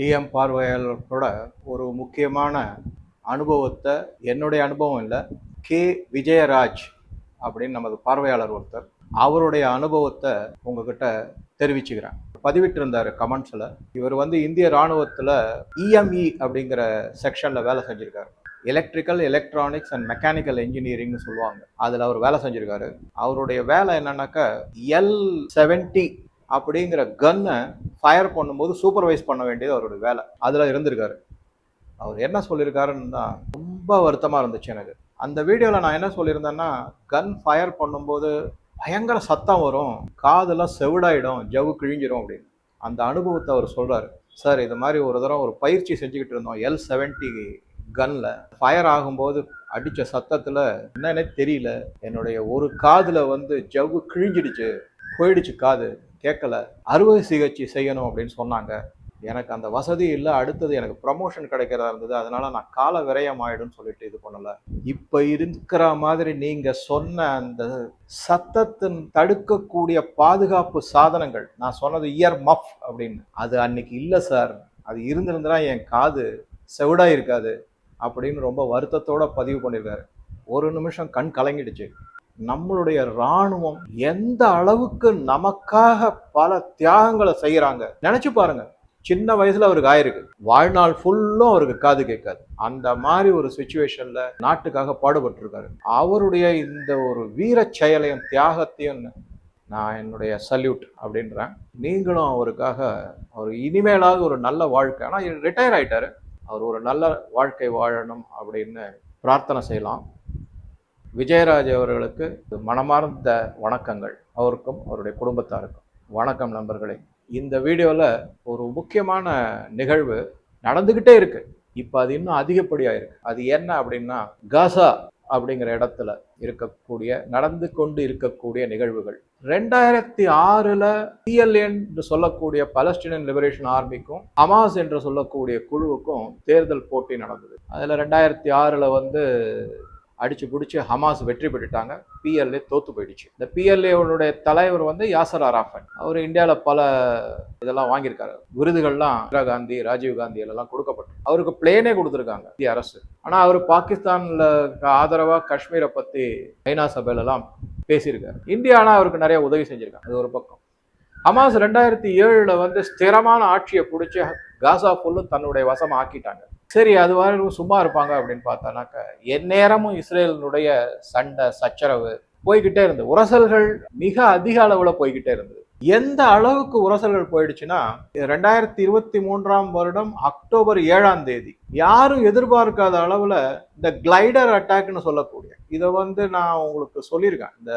DM பார்வையாளர்களோட ஒரு முக்கியமான அனுபவத்தை என்னுடைய அனுபவம் இல்லை கே விஜயராஜ் அப்படின்னு நமது பார்வையாளர் ஒருத்தர் அவருடைய அனுபவத்தை உங்ககிட்ட தெரிவிச்சுக்கிறேன். பதிவிட்டிருந்தார் கமெண்ட்ஸில் இவர் வந்து இந்திய ராணுவத்தில் இஎம்இ அப்படிங்கிற செக்ஷனில் வேலை செஞ்சுருக்காரு. எலக்ட்ரிக்கல் எலக்ட்ரானிக்ஸ் அண்ட் மெக்கானிக்கல் இன்ஜினியரிங்னு சொல்லுவாங்க. அதில் அவர் வேலை செஞ்சுருக்காரு. அவருடைய வேலை என்னன்னாக்கா எல் செவன்டி அப்படிங்கிற கன்னை ஃபயர் பண்ணும்போது சூப்பர்வைஸ் பண்ண வேண்டியது அவரோட வேலை. அதில் இருந்திருக்காரு. அவர் என்ன சொல்லியிருக்காருன்னு தான் ரொம்ப வருத்தமாக இருந்துச்சு எனக்கு. அந்த வீடியோவில் நான் என்ன சொல்லியிருந்தேன்னா கன் ஃபயர் பண்ணும்போது பயங்கர சத்தம் வரும். காதெல்லாம் செவிடாயிடும் ஜவு கிழிஞ்சிரும் அப்படின்னு. அந்த அனுபவத்தை அவர் சொல்கிறாரு சார் இது மாதிரி ஒரு தடவை ஒரு பயிற்சி செஞ்சுக்கிட்டு இருந்தோம் எல் செவன்ட்டி கன்னில் ஃபயர் ஆகும்போது அடித்த சத்தத்தில் என்னன்னே தெரியல. என்னுடைய ஒரு காதில் வந்து ஜவ்வு கிழிஞ்சிடுச்சு. போயிடுச்சு காது. கேட்கல. அறுவை சிகிச்சை செய்யணும் அப்படின்னு சொன்னாங்க. எனக்கு அந்த வசதி இல்லை. அடுத்தது எனக்கு ப்ரமோஷன் கிடைக்கிறதா இருந்தது. அதனால நான் கால விரயம் ஆயிடும்னு சொல்லிட்டு இது பண்ணல. இப்போ இருக்கிற மாதிரி நீங்க சொன்ன அந்த சத்தத்தின் தடுக்கக்கூடிய பாதுகாப்பு சாதனங்கள் நான் சொன்னது இயர் மஃப் அப்படின்னு. அது அன்னைக்கு இல்லை சார். அது இருந்திருந்தா என் காது செவிடாக இருக்காது அப்படின்னு ரொம்ப வருத்தத்தோட பதிவு பண்ணியிருக்காரு. ஒரு நிமிஷம் கண் கலங்கிடுச்சு. நம்மளுடைய இராணுவம் எந்த அளவுக்கு நமக்காக பல தியாகங்களை செய்யறாங்க நினைச்சு பாருங்க. சின்ன வயசுல அவருக்கு ஆயிருக்கு. வாழ்நாள் ஃபுல்லும் அவருக்கு காது கேட்காது. அந்த மாதிரி ஒரு சுச்சுவேஷன்ல நாட்டுக்காக பாடுபட்டிருக்காரு. அவருடைய இந்த ஒரு வீர செயலையும் தியாகத்தையும் நான் என்னுடைய சல்யூட் அப்படின்றேன். நீங்களும் அவருக்காக அவர் இனிமேலாவது ஒரு நல்ல வாழ்க்கை. ஆனால் ரிட்டையர் ஆயிட்டாரு. அவர் ஒரு நல்ல வாழ்க்கை வாழணும் அப்படின்னு பிரார்த்தனை செய்யலாம். விஜயராஜ் அவர்களுக்கு மனமார்ந்த வணக்கங்கள். அவருக்கும் அவருடைய குடும்பத்தாருக்கும். வணக்கம் நண்பர்களே. இந்த வீடியோவில் ஒரு முக்கியமான நிகழ்வு நடந்துக்கிட்டே இருக்கு. இப்போ அது இன்னும் அதிகப்படியாக இருக்கு அது என்ன அப்படின்னா காசா அப்படிங்கிற இடத்துல இருக்கக்கூடிய நடந்து கொண்டு இருக்கக்கூடிய நிகழ்வுகள். ரெண்டாயிரத்தி ஆறில் பிஎல்என் என்று சொல்லக்கூடிய பலஸ்டீனியன் லிபரேஷன் ஆர்மிக்கும் ஹமாஸ் என்று சொல்லக்கூடிய குழுவுக்கும் தேர்தல் போட்டி நடந்தது. அதில் ரெண்டாயிரத்தி ஆறில் வந்து அடிச்சு பிடிச்சி ஹமாஸ் வெற்றி பெற்றுட்டாங்க. பிஎல்ஏ தோத்து போயிடுச்சு. இந்த பிஎல்ஏவுடைய தலைவர் வந்து யாசர் அராஃபன் அவர் இந்தியாவில் பல இதெல்லாம் வாங்கியிருக்காரு. விருதுகள்லாம் இந்திரா காந்தி ராஜீவ் காந்தி எல்லாம் கொடுக்கப்பட்டு அவருக்கு பிளேனே கொடுத்துருக்காங்க இந்திய அரசு. ஆனால் அவர் பாகிஸ்தானில் ஆதரவாக காஷ்மீரை பற்றி ஐநா சபையிலலாம் பேசியிருக்காரு. இந்தியா ஆனால் அவருக்கு நிறைய உதவி செஞ்சுருக்காங்க. அது ஒரு பக்கம். ஹமாஸ் ரெண்டாயிரத்தி ஏழில் வந்து ஸ்திரமான ஆட்சியை பிடிச்சி காசா ஃபுல்லும் தன்னுடைய வசமாக ஆக்கிட்டாங்க. சரி அது வரைக்கும் சும்மா இருப்பாங்க அப்படின்னு பார்த்தோன்னாக்க எந்நேரமும் இஸ்ரேலினுடைய சண்டை சச்சரவு போய்கிட்டே இருந்தது. உரசல்கள் மிக அதிக அளவில் போய்கிட்டே இருந்தது. எந்த அளவுக்கு உரசல்கள் போயிடுச்சுன்னா ரெண்டாயிரத்தி இருபத்தி மூன்றாம் வருடம் அக்டோபர் ஏழாம் தேதி. யாரும் எதிர்பார்க்காத அளவில் இந்த கிளைடர் அட்டாக்னு சொல்லக்கூடிய இதை வந்து நான் உங்களுக்கு சொல்லியிருக்கேன். இந்த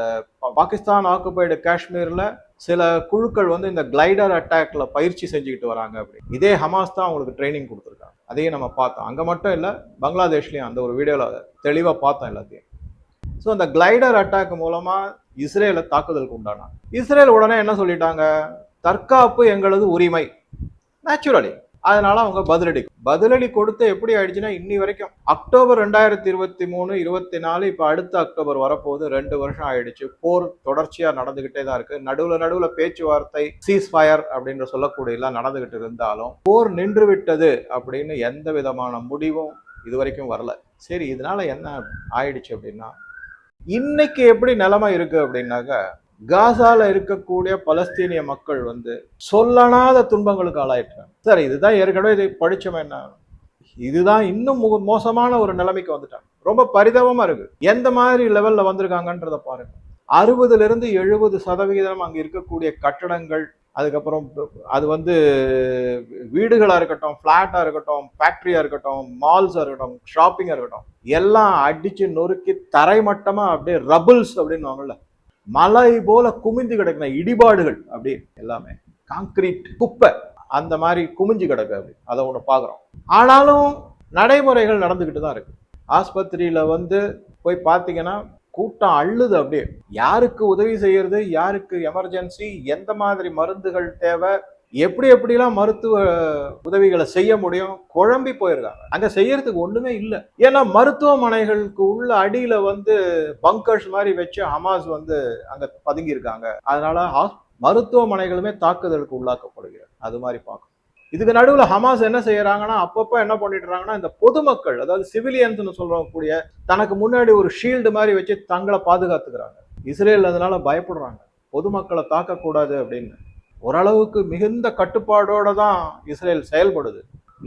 பாகிஸ்தான் ஆக்குபைடு காஷ்மீரில் சில குழுக்கள் வந்து இந்த கிளைடர் அட்டாக்ல பயிற்சி செஞ்சுக்கிட்டு வராங்க அப்படி இதே ஹமாஸ் தான் அவங்களுக்கு ட்ரைனிங் கொடுத்துருக்காங்க. அதையும் நம்ம பார்த்தோம். அங்கே மட்டும் இல்லை பங்களாதேஷ்லேயும் அந்த ஒரு வீடியோவில் தெளிவாக பார்த்தோம் எல்லாத்தையும். ஸோ அந்த கிளைடர் அட்டாக் மூலமாக இஸ்ரேலை தாக்குதலுக்கு உண்டானாங்க இஸ்ரேல் உடனே என்ன சொல்லிட்டாங்க? தற்காப்பு எங்களது உரிமை. நேச்சுரலி அதனால அவங்க பதிலடி. பதிலடி கொடுத்து எப்படி ஆயிடுச்சுன்னா இன்னி வரைக்கும் அக்டோபர் ரெண்டாயிரத்தி இருபத்தி மூணு இருபத்தி நாலு இப்போ அடுத்த அக்டோபர் வரப்போகுது ரெண்டு வருஷம் ஆயிடுச்சு. போர் தொடர்ச்சியா நடந்துகிட்டே தான் இருக்கு. நடுவுல நடுவுல பேச்சுவார்த்தை சீஸ் ஃபயர் அப்படின்ற சொல்லக்கூடிய எல்லாம் நடந்துகிட்டு இருந்தாலும் போர் நின்று விட்டது அப்படின்னு எந்த விதமான முடிவும் இது வரைக்கும் வரல. சரி இதனால என்ன ஆயிடுச்சு அப்படின்னா இன்னைக்கு எப்படி நிலைமை இருக்கு அப்படின்னாக்க காசால இருக்கக்கூடிய பலஸ்தீனிய மக்கள் வந்து சொல்லனாத துன்பங்களுக்கு ஆளாயிட்டாங்க. சார் இதுதான் ஏற்கனவே இதை படிச்சோம் என்ன? இதுதான் இன்னும் மோ- மோசமான ஒரு நிலைமைக்கு வந்துட்டாங்க. ரொம்ப பரிதாபமா இருக்கு. எந்த மாதிரி லெவல்ல வந்திருக்காங்கன்றத பாருங்க. அறுபதுல இருந்து எழுபது சதவிகிதம் அங்க இருக்கக்கூடிய கட்டடங்கள் அதுக்கப்புறம் அது வந்து வீடுகளாக இருக்கட்டும் ஃப்ளாட்டாக இருக்கட்டும் ஃபேக்ட்ரியாக இருக்கட்டும் மால்ஸாக இருக்கட்டும் ஷாப்பிங்காக இருக்கட்டும் எல்லாம் அடிச்சு நொறுக்கி தரைமட்டமாக அப்படியே ரபுல்ஸ் அப்படின்னு மலை போல குமிந்து கிடக்குன இடிபாடுகள் அப்படி எல்லாமே காங்கிரீட் குப்பை அந்த மாதிரி குமிஞ்சு கிடக்கு அப்படி. அதை ஒன்று பார்க்குறோம். ஆனாலும் நடைமுறைகள் நடந்துக்கிட்டு தான் இருக்கு. ஆஸ்பத்திரியில் வந்து போய் பார்த்தீங்கன்னா கூட்டம் அள்ளுது அப்படியே. யாருக்கு உதவி செய்யறது யாருக்கு எமர்ஜென்சி எந்த மாதிரி மருந்துகள் தேவை எப்படி எப்படிலாம் மருத்துவ உதவிகளை செய்ய முடியும்? குழம்பி போயிருக்காங்க. அங்க செய்யறதுக்கு ஒண்ணுமே இல்லை. ஏன்னா மருத்துவமனைகளுக்கு உள்ள அடியில வந்து பங்கர்ஸ் மாதிரி வச்சு ஹமாஸ் வந்து அங்க பதுங்கி இருக்காங்க அதனால மருத்துவமனைகளுமே தாக்குதலுக்கு உள்ளாக்கப்படுகிறது. அது மாதிரி பார்க்கணும். இதுக்கு நடுவில் ஹமாஸ் என்ன செய்யறாங்கன்னா அப்பப்போ என்ன பண்ணிடுறாங்கன்னா இந்த பொதுமக்கள் அதாவது சிவிலியன்ஸ்னு சொல்லக்கூடிய தனக்கு முன்னாடி ஒரு ஷீல்டு மாதிரி வச்சு தங்களை பாதுகாத்துக்கிறாங்க. இஸ்ரேல் அதனால பயப்படுறாங்க. பொதுமக்களை தாக்கக்கூடாது அப்படின்னு. ஓரளவுக்கு மிகுந்த கட்டுப்பாடோட தான் இஸ்ரேல் செயல்படுது.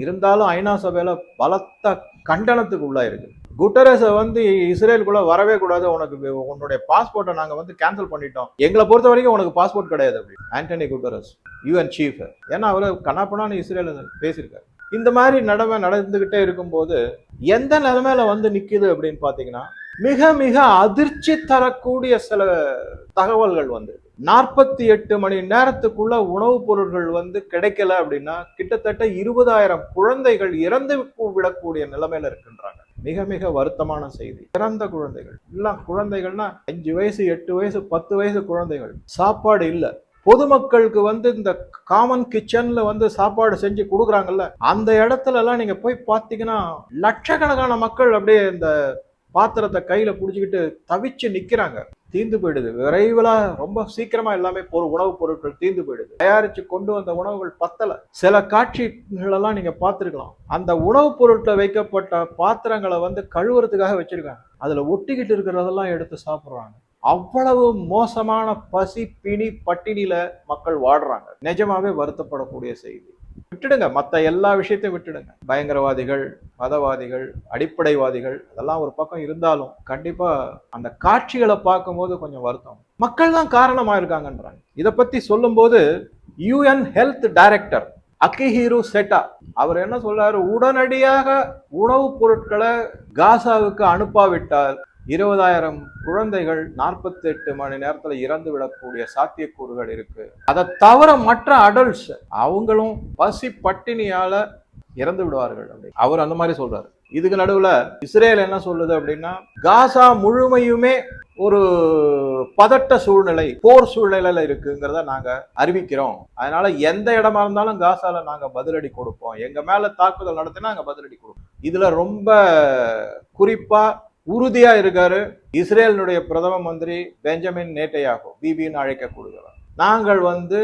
இருந்தாலும் ஐநா சபையில் பலத்த கண்டனத்துக்கு உள்ளாயிருக்கு. குட்டரஸை வந்து இஸ்ரேலுக்குள்ள வரவே கூடாது. உனக்கு உன்னுடைய பாஸ்போர்ட்டை நாங்கள் வந்து கேன்சல் பண்ணிட்டோம். எங்களை பொறுத்த வரைக்கும் உனக்கு பாஸ்போர்ட் கிடையாது அப்படி. ஆண்டனி குட்டரஸ் யூஎன் சீஃப் ஏன்னா அவர் கண்ணாப்பண்ணான்னு இஸ்ரேல் பேசியிருக்காரு. இந்த மாதிரி நிலைமை நடந்துகிட்டே இருக்கும்போது எந்த நிலைமையில வந்து நிற்கிது அப்படின்னு பார்த்தீங்கன்னா மிக மிக அதிர்ச்சி தரக்கூடிய சில தகவல்கள் வந்து நாற்பத்தி எட்டு மணி நேரத்துக்குள்ள உணவுப் பொருட்கள் வந்து கிடைக்கல அப்படின்னா கிட்டத்தட்ட இருபதாயிரம் குழந்தைகள் இறந்து விடக்கூடிய நிலைமையில இருக்கின்றாங்க. மிக மிக வருத்தமான செய்தி. பிறந்த குழந்தைகள். எல்லாம் குழந்தைகள்னா அஞ்சு வயசு எட்டு வயசு பத்து வயசு குழந்தைகள். சாப்பாடு இல்லை. பொதுமக்களுக்கு வந்து இந்த காமன் கிச்சன்ல வந்து சாப்பாடு செஞ்சு கொடுக்குறாங்கல்ல அந்த இடத்துல எல்லாம் நீங்க போய் பார்த்தீங்கன்னா லட்சக்கணக்கான மக்கள் அப்படியே இந்த பாத்திரத்தை கையில புடிச்சுக்கிட்டு தவிச்சு நிக்கிறாங்க. தீந்து போயிடுது. விரைவில் ரொம்ப சீக்கிரமா எல்லாமே ஒரு உணவுப் பொருட்கள் தீந்து போயிடுது. தயாரிச்சு கொண்டு வந்த உணவுகள் பத்தல. சில காட்சிகளெல்லாம் நீங்கள் நீங்க பார்த்துருக்கலாம். அந்த உணவுப் பொருட்களை வைக்கப்பட்ட பாத்திரங்களை வந்து கழுவுறதுக்காக வச்சிருக்காங்க. அதுல ஒட்டிக்கிட்டு இருக்கிறதெல்லாம் எடுத்து சாப்பிட்றாங்க. அவ்வளவு மோசமான பசி பிணி பட்டினியில மக்கள் வாடுறாங்க. நிஜமாவே வருத்தப்படக்கூடிய செய்தி. விட்டுடுங்க. மற்ற எல்லா விஷயத்தையும் விட்டுடுங்க. பயங்கரவாதிகள் மதவாதிகள் அடிப்படைவாதிகள் அதெல்லாம் ஒரு பக்கம் இருந்தாலும் கண்டிப்பா அந்த காட்சிகளை பார்க்கும்போது கொஞ்சம் வருத்தம். மக்கள் தான் காரணமா இருக்காங்கன்றாங்க இதை பத்தி சொல்லும்போது யுஎன் ஹெல்த் டைரக்டர் அக்கிஹீரு செட்டா அவர் என்ன சொல்றாரு? உடனடியாக உணவுப் பொருட்களை காசாவுக்கு அனுப்பாவிட்டால் இருபதாயிரம் குழந்தைகள் நாற்பத்தி எட்டு மணி நேரத்தில் இறந்து விடக்கூடிய சாத்தியக்கூறுகள் இருக்கு. அதை தவிர மற்ற அடல்ட்ஸ் அவங்களும் பசி பட்டினியால இறந்து விடுவார்கள் அப்படி அவர் அந்த மாதிரி சொல்றாரு. இதுக்கு நடுவில் இஸ்ரேல் என்ன சொல்லுது அப்படின்னா காசா முழுமையுமே ஒரு பதட்ட சூழ்நிலை போர் சூழ்நிலையில இருக்குங்கிறத நாங்க அறிவிக்கிறோம். அதனால எந்த இடமா இருந்தாலும் காசால நாங்க பதிலடி கொடுப்போம். எங்க மேல தாக்குதல் நடத்தினா நாங்க பதிலடி கொடுப்போம். இதுல ரொம்ப குறிப்பா உறுதியா இருக்காரு. இஸ்ரேலினுடைய பிரதம மந்திரி பெஞ்சமின் நேட்டையாகும் பிபின்னு அழைக்கக்கூடியவர். நாங்கள் வந்து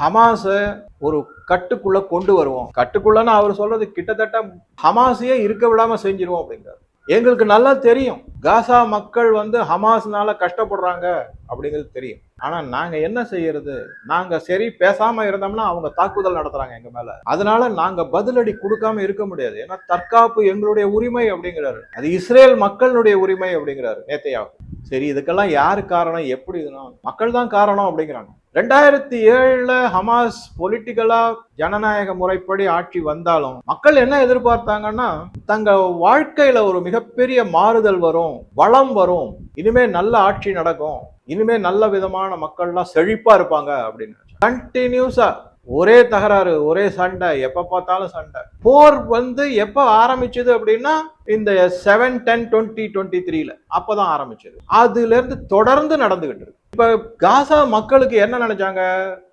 ஹமாஸை ஒரு கட்டுக்குள்ள கொண்டு வருவோம். கட்டுக்குள்ளன்னு அவர் சொல்றது கிட்டத்தட்ட ஹமாஸையே இருக்க விடாம செஞ்சிருவோம் அப்படிங்கிறார். எங்களுக்கு நல்லா தெரியும். காசா மக்கள் வந்து ஹமாஸ்னால கஷ்டப்படுறாங்க அப்படிங்கிறது தெரியும். ஆனா நாங்க என்ன செய்யறது? நாங்க சரி பேசாம இருந்தோம்னா அவங்க தாக்குதல் நடத்துறாங்க எங்க மேல. அதனால நாங்க பதிலடி கொடுக்காம இருக்க முடியாது. ஏன்னா தற்காப்பு எங்களுடைய உரிமை அப்படிங்கிறாரு. அது இஸ்ரேல் மக்களுடைய உரிமை அப்படிங்கிறாரு நேத்தையாகும் சரி இதுக்கெல்லாம் யாரு காரணம்? எப்படி இதுனா மக்கள் தான் காரணம் அப்படிங்கிறாங்க. ரெண்டாயிரத்தி ஏழுல ஹமாஸ் பொலிட்டிக்கலா ஜனநாயக முறைப்படி ஆட்சி வந்தாலும் மக்கள் என்ன எதிர்பார்த்தாங்கன்னா தங்க வாழ்க்கையில ஒரு மிகப்பெரிய மாறுதல் வரும் வளம் வரும் இனிமே நல்ல ஆட்சி நடக்கும் இனிமே நல்ல விதமான மக்கள்லாம் செழிப்பா இருப்பாங்க அப்படின்னு கண்டினியூஸா ஒரே தகராறு ஒரே சண்டை எப்ப பார்த்தாலும் சண்டை. போர் வந்து எப்ப ஆரம்பிச்சது அப்படின்னா இந்த செவன் டென் டுவெண்ட்டி டுவெண்ட்டி த்ரீல அப்பதான் ஆரம்பிச்சது. அதுல இருந்து தொடர்ந்து நடந்துகிட்டு இருக்கு. இப்போ காசா மக்களுக்கு என்ன நினைச்சாங்க?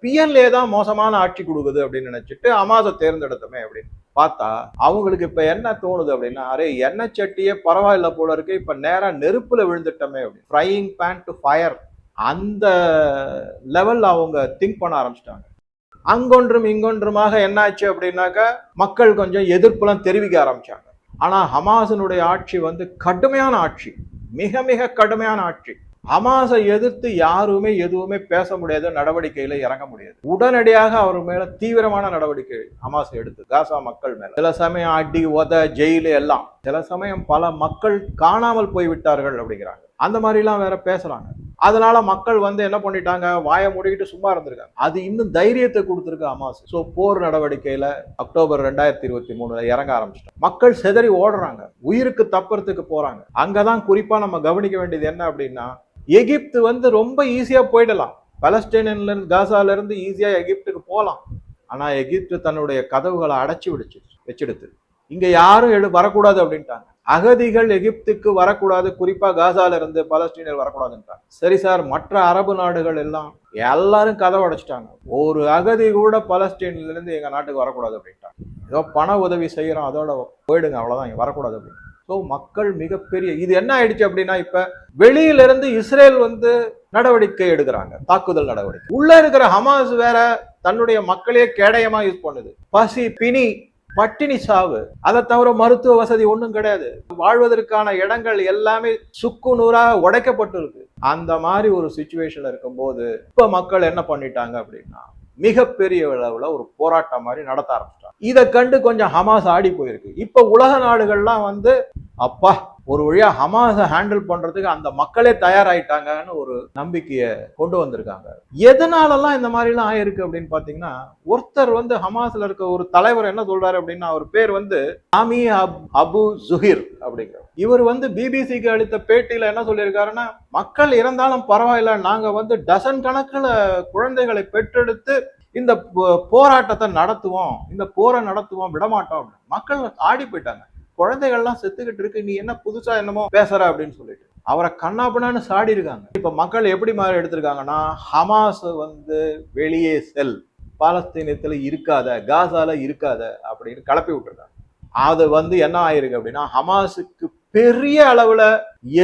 பிஎல்ஏ தான் மோசமான ஆட்சி கொடுக்குது அப்படின்னு நினைச்சிட்டு அமாசை தேர்ந்தெடுத்தோமே அப்படின்னு பார்த்தா அவங்களுக்கு இப்போ என்ன தோணுது அப்படின்னா அரே எண்ணெய் சட்டியே பரவாயில்ல போல இருக்கு இப்போ நேராக நெருப்பில் விழுந்துட்டோமே அப்படின்னு. ஃப்ரையிங் பேன் டு ஃபயர் அந்த லெவலில் அவங்க திங்க் பண்ண ஆரம்பிச்சிட்டாங்க. அங்கொன்றும் இங்கொன்றுமாக என்னாச்சு அப்படின்னாக்கா மக்கள் கொஞ்சம் எதிர்ப்புலாம் தெரிவிக்க ஆரம்பிச்சாங்க. ஆனால் ஹமாசனுடைய ஆட்சி வந்து கடுமையான ஆட்சி. மிக மிக கடுமையான ஆட்சி. ஹமாஸை எதிர்த்து யாருமே எதுவுமே பேச முடியாது நடவடிக்கையில இறங்க முடியாது. உடனடியாக அவர் மேல தீவிரமான நடவடிக்கை ஹமாஸ் எடுத்து காசா மக்கள் மேல. சில சமயம் அடி உத ஜெயிலு எல்லாம். சில சமயம் பல மக்கள் காணாமல் போய் விட்டார்கள் அப்படிங்கிறாங்க. அந்த மாதிரிலாம் வேற பேசுறாங்க. அதனால மக்கள் வந்து என்ன பண்ணிட்டாங்க? வாயை மூடிக்கிட்டு சும்மா இருந்திருக்காங்க. அது இன்னும் தைரியத்தை கொடுத்துருக்கு ஹமாஸ் ஸோ போர் நடவடிக்கையில அக்டோபர் ரெண்டாயிரத்தி இருபத்தி மூணுல இறங்க ஆரம்பிச்சிட்டோம் மக்கள் செதறி ஓடுறாங்க. உயிருக்கு தப்புறதுக்கு போறாங்க. அங்கதான் குறிப்பா நம்ம கவனிக்க வேண்டியது என்ன அப்படின்னா எகிப்து வந்து ரொம்ப ஈஸியா போயிடலாம். பலஸ்டைன்ல இருந்து காசால இருந்து ஈஸியா எகிப்துக்கு போகலாம் ஆனா எகிப்து தன்னுடைய கதவுகளை அடைச்சி விடுச்சு வச்சிடுது. இங்க யாரும் எடு வரக்கூடாது அப்படின்ட்டாங்க. அகதிகள் எகிப்துக்கு வரக்கூடாது குறிப்பா காசால இருந்து பலஸ்தீனர் வரக்கூடாதுன்றாங்க. சரி சார் மற்ற அரபு நாடுகள் எல்லாம் எல்லாரும் கதவை அடைச்சிட்டாங்க. ஒரு அகதி கூட பலஸ்தீன்ல இருந்து எங்க நாட்டுக்கு வரக்கூடாது அப்படின்ட்டாங்க. ஏதோ பண உதவி செய்யறோம் அதோட போயிடுங்க அவ்வளவுதான் இங்க வரக்கூடாது அப்படின்னு. ஸோ மக்கள் மிகப்பெரிய இது என்ன ஆயிடுச்சு அப்படின்னா இப்ப வெளியில இருந்து இஸ்ரேல் வந்து நடவடிக்கை எடுக்கிறாங்க தாக்குதல் நடவடிக்கை. உள்ள இருக்கிற ஹமாஸ் வேற தன்னுடைய மக்களையே கேடயமா யூஸ் பண்ணுது. பசி பிணி பட்டினி சாவு. அதை தவிர மருத்துவ வசதி ஒன்றும் கிடையாது. வாழ்வதற்கான இடங்கள் எல்லாமே சுக்கு நூறாக உடைக்கப்பட்டிருக்கு. அந்த மாதிரி ஒரு சுச்சுவேஷன்ல இருக்கும்போது இப்போ மக்கள் என்ன பண்ணிட்டாங்க அப்படின்னா மிகப்பெரிய அளவில் ஒரு போராட்டம் மாதிரி நடத்த ஆரம்பிச்சிட்டாங்க. இதை கண்டு கொஞ்சம் ஹமாஸ் ஆடி போயிருக்கு. இப்போ உலக நாடுகள்லாம் வந்து அப்பா ஒரு வழியா ஹமாஸை ஹேண்டில் பண்றதுக்கு அந்த மக்களே தயாராயிட்டாங்கன்னு ஒரு நம்பிக்கையை கொண்டு வந்திருக்காங்க. எதனாலலாம் இந்த மாதிரிலாம் ஆயிருக்கு அப்படின்னு பாத்தீங்கன்னா ஒருத்தர் வந்து ஹமாஸ்ல இருக்க ஒரு தலைவர் என்ன சொல்றாரு அப்படின்னா அவர் பேர் வந்து சாமி அப் அபு ஜுஹிர் அப்படிங்கிற இவர் வந்து பிபிசிக்கு அளித்த பேட்டியில என்ன சொல்லியிருக்காருன்னா மக்கள் இறந்தாலும் பரவாயில்ல நாங்க வந்து டசன் கணக்கில் குழந்தைகளை பெற்றெடுத்து இந்த போ- போராட்டத்தை நடத்துவோம் இந்த போரை நடத்துவோம் விடமாட்டோம் அப்படின்னு. மக்கள் ஆடி போயிட்டாங்க. குழந்தைகள்லாம் செத்துக்கிட்டு இருக்கு நீ என்ன புதுசா என்னமோ பேசுற அப்படின்னு சொல்லிட்டு. அவரை கண்ணாப்பினான்னு சாடி இருக்காங்க. இப்ப மக்கள் எப்படி மாதிரி எடுத்திருக்காங்கன்னா ஹமாஸ் வந்து வெளியே செல் பாலஸ்தீனத்துல இருக்காத காசால இருக்காத அப்படின்னு கிளப்பி விட்டுருக்காங்க. அது வந்து என்ன ஆயிருக்கு அப்படின்னா ஹமாஸுக்கு பெரிய அளவுல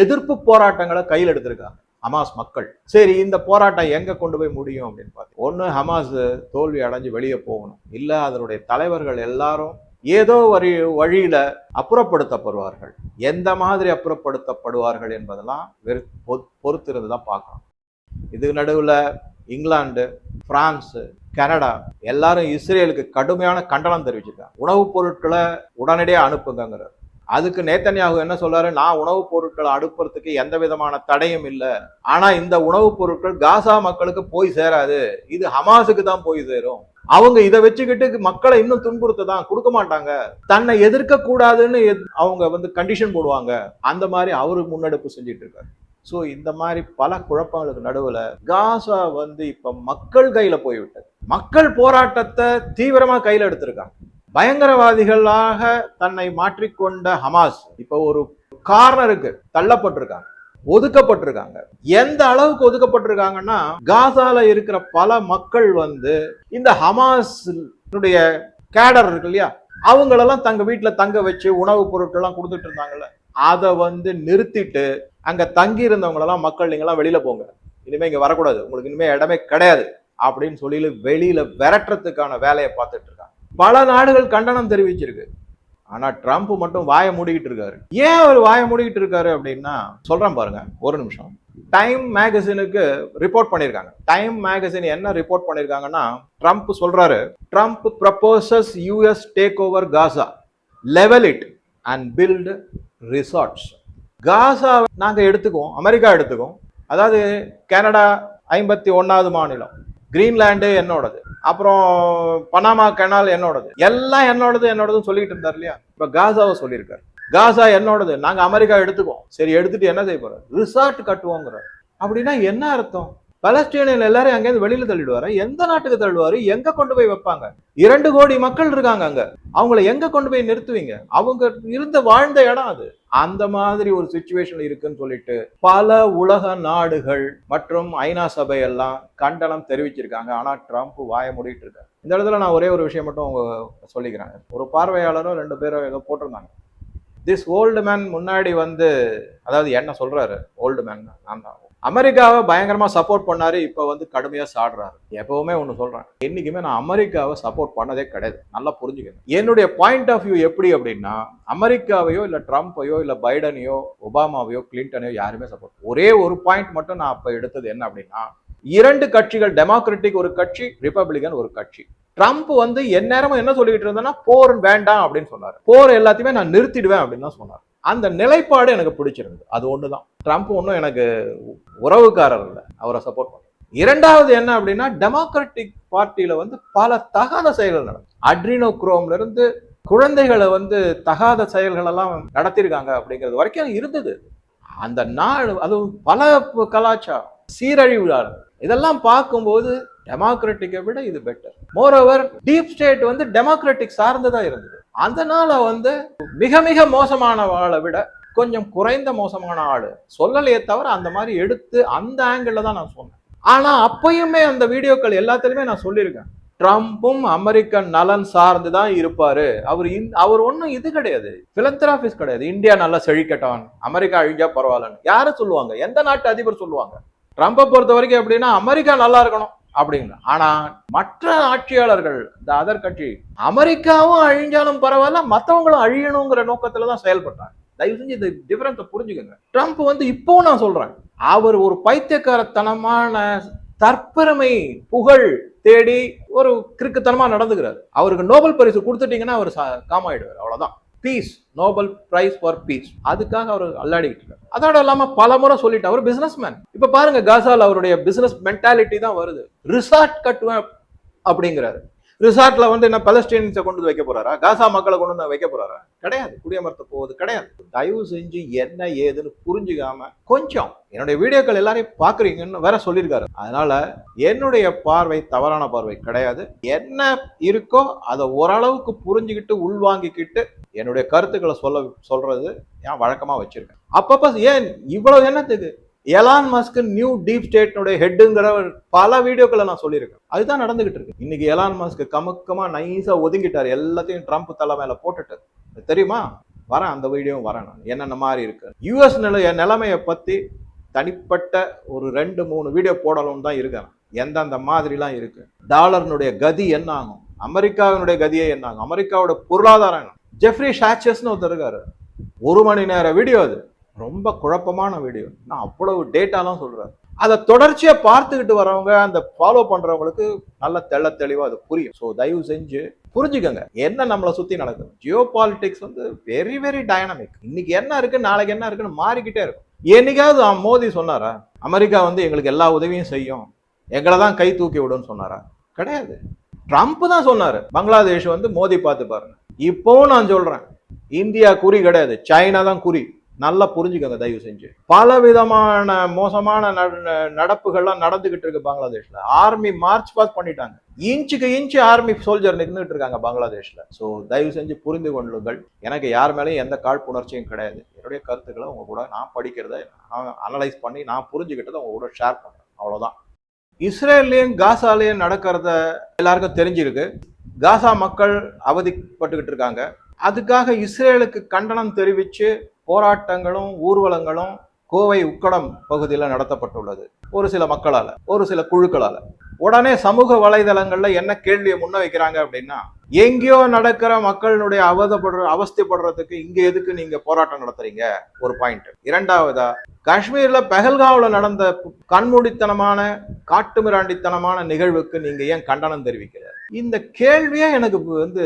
எதிர்ப்பு போராட்டங்களை கையில் எடுத்திருக்காங்க ஹமாஸ் மக்கள். சரி இந்த போராட்டம் எங்க கொண்டு போய் முடியும் அப்படின்னு பார்த்து ஒண்ணு ஹமாஸ் தோல்வி அடைஞ்சு வெளியே போகணும். இல்ல அதனுடைய தலைவர்கள் எல்லாரும் ஏதோ ஒரு வழியில அப்புறப்படுத்தப்படுவார்கள். எந்த மாதிரி அப்புறப்படுத்தப்படுவார்கள் என்பதெல்லாம் வெறு பொறுத்திருந்து தான் பார்க்கணும். இதுக்கு நடுவில் இங்கிலாந்து பிரான்ஸு கனடா எல்லாரும் இஸ்ரேலுக்கு கடுமையான கண்டனம் தெரிவிச்சிருக்காங்க. உணவுப் பொருட்களை உடனடியாக அனுப்புங்கிறார் அதுக்கு நேத்தன்யாகு என்ன சொல்றாரு? நான் உணவுப் பொருட்களை அனுப்புறதுக்கு எந்த விதமான தடையும் இல்லை. ஆனா இந்த உணவுப் பொருட்கள் காசா மக்களுக்கு போய் சேராது. இது ஹமாஸுக்கு தான் போய் சேரும். அவங்க இதை வச்சுக்கிட்டு மக்களை இன்னும் துன்புறுத்த தான் கொடுக்க மாட்டாங்க. தன்னை எதிர்க்க கூடாதுன்னு எத்- அவங்க வந்து கண்டிஷன் போடுவாங்க. அந்த மாதிரி அவரு முன்னெடுப்பு செஞ்சுட்டு இருக்காரு. ஸோ இந்த மாதிரி பல குழப்பங்களுக்கு நடுவில் காசா வந்து இப்போ மக்கள் கையில் போய்விட்டது. மக்கள் போராட்டத்தை தீவிரமாக கையில் எடுத்திருக்காங்க. பயங்கரவாதிகளாக தன்னை மாற்றிக்கொண்ட ஹமாஸ் இப்போ ஒரு கார்னருக்கு தள்ளப்பட்டிருக்காங்க. ஒதுக்கப்பட்டிருக்காங்க. எந்த அளவுக்கு ஒதுக்கப்பட்டிருக்காங்கன்னா காசால இருக்கிற பல மக்கள் வந்து இந்த ஹமாஸ் கேடர் இருக்கு இல்லையா அவங்களெல்லாம் தங்க வீட்டில் தங்க வச்சு உணவுப் பொருட்கள்லாம் கொடுத்துட்டு இருந்தாங்கல்ல அதை வந்து நிறுத்திட்டு அங்க தங்கி இருந்தவங்களெல்லாம் மக்கள் நீங்களாம் வெளியில போங்க. இனிமே இங்க வரக்கூடாது. உங்களுக்கு இனிமே இடமே கிடையாது அப்படின்னு சொல்லி வெளியில விரட்டுறதுக்கான வேலையை பார்த்துட்டு இருக்காங்க. பல நாடுகள் கண்டனம் தெரிவிச்சிருக்கு. ஆனா ட்ரம்ப் மட்டும் வாயை மூடிக்கிட்டு இருக்காரு. ஏன் அவர் வாயை மூடிக்கிட்டு இருக்காரு அப்படின்னா சொல்றேன் பாருங்க ஒரு நிமிஷம். டைம் மேகசினுக்கு ரிப்போர்ட் பண்ணியிருக்காங்க. டைம் மேகசின் என்ன ரிப்போர்ட் பண்ணியிருக்காங்கன்னா ட்ரம்ப் சொல்றாரு Trump proposes US take over Gaza level it and build resorts Gaza நாங்கள் எடுத்துக்குவோம் அமெரிக்கா எடுத்துக்குவோம். அதாவது கனடா ஐம்பத்தி ஒன்றாவது மாநிலம். கிரீன்லாண்டு என்னோடது. அப்புறம் பனாமா கெனால் என்னோடது. எல்லாம் என்னோடது என்னோடதுன்னு சொல்லிட்டு இருந்தார் இல்லையா? இப்போ காசாவை சொல்லியிருக்காரு. காசா என்னோடது. நாங்கள் அமெரிக்கா எடுத்துக்குவோம். சரி எடுத்துட்டு என்ன செய்ய போகிறோம் ரிசார்ட் கட்டுவோங்கிறார். அப்படின்னா என்ன அர்த்தம்? பலஸ்டீனியன் எல்லாரும் அங்கேருந்து வெளியில தள்ளிடுவாரு. எந்த நாட்டுக்கு தள்ளுவாரு? எங்க கொண்டு போய் வைப்பாங்க? இரண்டு கோடி மக்கள் இருக்காங்க அங்க. அவங்கள எங்க கொண்டு போய் நிறுத்துவீங்க? அவங்க இருந்த வாழ்ந்த இடம் அது. அந்த மாதிரி ஒரு சுச்சுவேஷன் இருக்குன்னு சொல்லிட்டு பல உலக நாடுகள் மற்றும் ஐநா சபை எல்லாம் கண்டனம் தெரிவிச்சிருக்காங்க. ஆனா ட்ரம்ப் வாய மூடிட்டு இருக்காரு. இந்த இடத்துல நான் ஒரே ஒரு விஷயம் மட்டும் அவங்க சொல்லிக்கிறாங்க ஒரு பார்வையாளரும் ரெண்டு பேரும் ஏதோ போட்டிருந்தாங்க. திஸ் ஓல்டு மேன் முன்னாடி வந்து அதாவது என்ன சொல்றாரு? ஓல்டு மேன் நான் தான். அமெரிக்காவை பயங்கரமாக சப்போர்ட் பண்ணாரு இப்போ வந்து கடுமையாக சாடுறாரு. எப்பவுமே ஒன்று சொல்கிறேன் என்னைக்குமே நான் அமெரிக்காவை சப்போர்ட் பண்ணதே கிடையாது. நல்லா புரிஞ்சுக்கணும் என்னுடைய பாயிண்ட் ஆஃப் வியூ எப்படி அப்படின்னா அமெரிக்காவையோ இல்லை ட்ரம்ப்பையோ இல்லை பைடனையோ ஒபாமாவையோ கிளின்டனையோ யாருமே சப்போர்ட் ஒரே ஒரு பாயிண்ட் மட்டும் நான் அப்போ எடுத்தது என்ன அப்படின்னா இரண்டு கட்சிகள் டெமோக்ராட்டிக் ஒரு கட்சி ரிப்பப்ளிகன் ஒரு கட்சி. ட்ரம்ப் வந்து எந்நேரமும் என்ன சொல்லிக்கிட்டு இருந்தேன்னா போர் வேண்டாம் அப்படின்னு சொன்னார். போர் எல்லாத்தையுமே நான் நிறுத்திடுவேன் அப்படின்னு தான் சொன்னார். அந்த நிலைப்பாடு எனக்கு பிடிச்சிருந்தது. அது ஒன்று தான் ட்ரம்ப் ஒன்றும் எனக்கு உறவுக்காரர் இல்லை. அவரை சப்போர்ட் பண்ண இரண்டாவது என்ன அப்படின்னா டெமோக்ராட்டிக் பார்ட்டியில் வந்து பல தகாத செயல்கள் நடக்கும் அட்ரினோ குரோம்லேருந்து குழந்தைகளை வந்து தகாத செயல்களெல்லாம் நடத்தியிருக்காங்க அப்படிங்கிறது வரைக்கும் இருந்தது. அந்த நாள் அதுவும் பல கலாச்சாரம் சீரழிவு இதெல்லாம் பார்க்கும்போது டெமோக்ராட்டிக்கை விட இது பெட்டர் மோரோவர் டீப் ஸ்டேட் வந்து டெமோக்ராட்டிக் சார்ந்ததாக இருந்தது. அதனால வந்து மிக மிக மோசமான ஆளை விட கொஞ்சம் குறைந்த மோசமான ஆள். சொல்லலையே தவிர அந்த மாதிரி எடுத்து அந்த ஆங்கிளில் தான் நான் சொன்னேன். ஆனால் அப்பயுமே அந்த வீடியோக்கள் எல்லாத்துலேயுமே நான் சொல்லியிருக்கேன். ட்ரம்ப்பும் அமெரிக்கன் நலன் சார்ந்து தான் இருப்பார். அவர் இந் அவர் ஒன்றும் இது கிடையாது. பிலந்தராபிஸ் கிடையாது. இந்தியா நல்லா செழிக்கட்டவன் அமெரிக்கா அழிஞ்சா பரவாயில்லன்னு. யாரும் சொல்லுவாங்க? எந்த நாட்டு அதிபர் சொல்லுவாங்க? ட்ரம்பை பொறுத்த வரைக்கும் எப்படின்னா அமெரிக்கா நல்லா இருக்கணும். அப்படின்னு ஆனா மற்ற ஆட்சியாளர்கள் இந்த அதர் கட்சி அமெரிக்காவும் அழிஞ்சாலும் பரவாயில்ல மற்றவங்களும் அழியணுங்கிற நோக்கத்துல தான் செயல்பட்டாங்க. தயவு செஞ்சு இந்த டிஃபரன்ஸை புரிஞ்சுக்கோங்க. ட்ரம்ப் வந்து இப்போ நான் சொல்றேன். அவர் ஒரு பைத்தியக்காரத்தனமான தற்பெருமை புகழ் தேடி ஒரு கிறுக்குத்தனமா நடந்துக்கிறார். அவருக்கு நோபல் பரிசு கொடுத்துட்டீங்கன்னா அவர் காமாயிடுவார். அவ்வளவுதான். Peace Nobel prize for peace அதுக்காக அவர் அல்லாடிக்கிட்டு இருக்காரு. அதோட இல்லாம பல முறை சொல்லிட்டு அவர் பிசினஸ் மேன் இப்ப பாருங்க காசால் அவருடைய பிசினஸ் மென்டாலிட்டி தான் வருது. ரிசார்ட் கட்டுவேன் அப்படிங்கிறாரு. ரிசார்ட்ல வந்து என்ன பலஸ்டீனியன்ஸை கொண்டு வந்து வைக்க போறாரா? காசா மக்களை கொண்டு வந்து வைக்க போறாரா? கிடையாது. குடியமர்த்த போவது கிடையாது. தயவு செஞ்சு என்ன ஏதுன்னு புரிஞ்சுக்காம கொஞ்சம் என்னுடைய வீடியோக்கள் எல்லாரையும் பாக்குறீங்கன்னு வேற சொல்லியிருக்காரு. அதனால என்னுடைய பார்வை தவறான பார்வை கிடையாது. என்ன இருக்கோ அதை ஓரளவுக்கு புரிஞ்சுக்கிட்டு உள்வாங்கிக்கிட்டு என்னுடைய கருத்துக்களை சொல்ல சொல்றது ஏன் வழக்கமா வச்சிருக்கேன். அப்பப்ப ஏன் இவ்வளவு என்னத்துக்கு எலான் மஸ்க் நியூ டீப் ஸ்டேட்னுடைய ஹெட்டுங்கிற பல வீடியோக்களை நான் சொல்லியிருக்கேன். அதுதான் நடந்துகிட்டு இருக்கு. இன்னைக்கு எலான் மஸ்க் கமுக்கமா நைஸா ஒதுங்கிட்டார். எல்லாத்தையும் ட்ரம்ப் தலை மேல போட்டுட்டு. தெரியுமா? வரேன் அந்த வீடியோவும் வரேன் நான். என்னென்ன மாதிரி இருக்கு? யூஎஸ் நிலைய நிலைமையை பத்தி தனிப்பட்ட ஒரு ரெண்டு மூணு வீடியோ போடணும்னு தான் இருக்கேன். எந்தெந்த மாதிரிலாம் இருக்கு? டாலர்னுடைய கதி என்ன ஆகும்? அமெரிக்காவினுடைய கதியே என்ன ஆகும்? அமெரிக்காவோட பொருளாதாரம் ஜெஃப்ரி ஷாச்சஸ்னு ஒருத்தர் இருக்காரு. ஒரு மணி நேர வீடியோ அது. ரொம்ப குழப்பமான வீடியோ நான் அவ்வளவு டேட்டாலாம் சொல்கிறேன் அதை தொடர்ச்சியாக பார்த்துக்கிட்டு வரவங்க அந்த ஃபாலோ பண்ணுறவங்களுக்கு நல்ல தெள்ள தெளிவாக அது புரியும். ஸோ தயவு செஞ்சு புரிஞ்சுக்கோங்க. என்ன நம்மளை சுற்றி நடக்குது? ஜியோ பாலிடிக்ஸ் வந்து வெரி வெரி டைனமிக் இன்னைக்கு என்ன இருக்கு நாளைக்கு என்ன இருக்குன்னு மாறிக்கிட்டே இருக்கும். என்னைக்காவது மோதி சொன்னாரா? அமெரிக்கா வந்து எங்களுக்கு எல்லா உதவியும் செய்யும். எங்களை தான் கை தூக்கி விடுன்னு சொன்னாரா? கிடையாது. ட்ரம்ப் தான் சொன்னார். பங்களாதேஷ் வந்து மோதி பார்த்து பாருங்க. இப்போவும் நான் சொல்கிறேன் இந்தியா குறி கிடையாது. சைனா தான் குறி. நல்லா புரிஞ்சுக்கோங்க தயவு செஞ்சு. பல விதமான மோசமான நட- நடப்புகள்லாம் நடந்துகிட்டு இருக்கு பங்களாதேஷ்ல. ஆர்மி மார்ச் பாஸ் பண்ணிட்டாங்க. இன்ச்சுக்கு இன்ச்சு ஆர்மி சோல்ஜர் நின்றுட்டு இருக்காங்க பங்களாதேஷ்ல. ஸோ தயவு செஞ்சு புரிந்து கொள்ளுங்கள். எனக்கு யார் மேலேயும் எந்த காழ்ப்புணர்ச்சியும் கிடையாது. என்னுடைய கருத்துக்களை உங்க கூட நான் படிக்கிறத அனலைஸ் பண்ணி நான் புரிஞ்சுக்கிட்டதை உங்க கூட ஷேர் பண்றேன் அவ்வளவுதான். இஸ்ரேல்லையும் காசாலையும் நடக்கிறத எல்லாருக்கும் தெரிஞ்சிருக்கு. காசா மக்கள் அவதிப்பட்டுக்கிட்டு இருக்காங்க. அதுக்காக இஸ்ரேலுக்கு கண்டனம் தெரிவித்து போராட்டங்களும் ஊர்வலங்களும் கோவை உக்கடம் பகுதியில் நடத்தப்பட்டுள்ளது. ஒரு சில மக்களால் ஒரு சில குழுக்களால். உடனே சமூக வலைதளங்களில் என்ன கேள்வியை முன்ன வைக்கிறாங்க அப்படின்னா எங்கேயோ நடக்கிற மக்களுடைய அவதப்படுற அவஸ்தைப்படுறதுக்கு இங்க எதுக்கு நீங்க போராட்டம் நடத்துறீங்க? ஒரு பாயிண்ட் இரண்டாவதா காஷ்மீர்ல பெஹல்காவ்ல நடந்த கண்மூடித்தனமான காட்டுமிராண்டித்தனமான நிகழ்வுக்கு நீங்க ஏன் கண்டனம் தெரிவிக்கிற இந்த கேள்வியே எனக்கு வந்து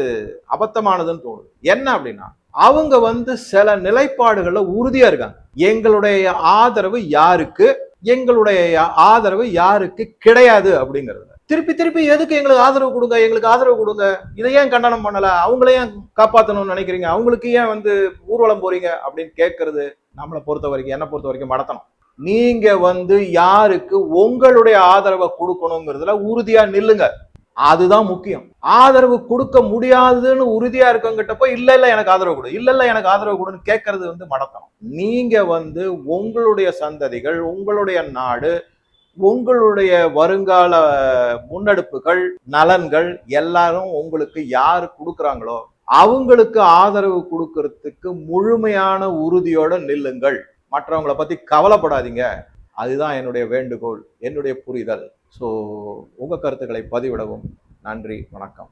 அபத்தமானதுன்னு தோணுது. என்ன அப்படின்னா அவங்க வந்து சில நிலைப்பாடுகள்ல உறுதியா இருக்காங்க. எங்களுடைய ஆதரவு யாருக்கு? எங்களுடைய ஆதரவு யாருக்கு கிடையாது அப்படிங்கிறது திருப்பி திருப்பி எதுக்கு எங்களுக்கு ஆதரவு கொடுங்க? எங்களுக்கு ஆதரவு கொடுங்க. இதை ஏன் கண்டனம் பண்ணல? அவங்கள ஏன் காப்பாற்றணும்னு நினைக்கிறீங்க? அவங்களுக்கு ஏன் வந்து ஊர்வலம் போறீங்க? அப்படின்னு கேட்கறது நம்மளை பொறுத்த வரைக்கும் என்னை பொறுத்த வரைக்கும் மடத்தணும் நீங்க வந்து யாருக்கு உங்களுடைய ஆதரவை கொடுக்கணுங்கிறதுல உறுதியா நில்லுங்க. அதுதான் முக்கியம். ஆதரவு கொடுக்க முடியாதுன்னு உறுதியா இருக்கவங்கிட்ட போய் இல்ல இல்ல எனக்கு ஆதரவு கொடு. இல்ல இல்ல எனக்கு ஆதரவு கொடுன்னு கேட்கறது வந்து மடத்தனம். நீங்க வந்து உங்களுடைய சந்ததிகள் உங்களுடைய நாடு உங்களுடைய வருங்கால முன்னெடுப்புகள் நலன்கள் எல்லாரும் உங்களுக்கு யார் கொடுக்குறாங்களோ அவங்களுக்கு ஆதரவு கொடுக்கறதுக்கு முழுமையான உறுதியோட நில்லுங்கள். மற்றவங்கள பத்தி கவலைப்படாதீங்க. அதுதான் என்னுடைய வேண்டுகோள் என்னுடைய புரிதல். ஸோ உங்க கருத்துக்களை பதிவிடவும். நன்றி வணக்கம்.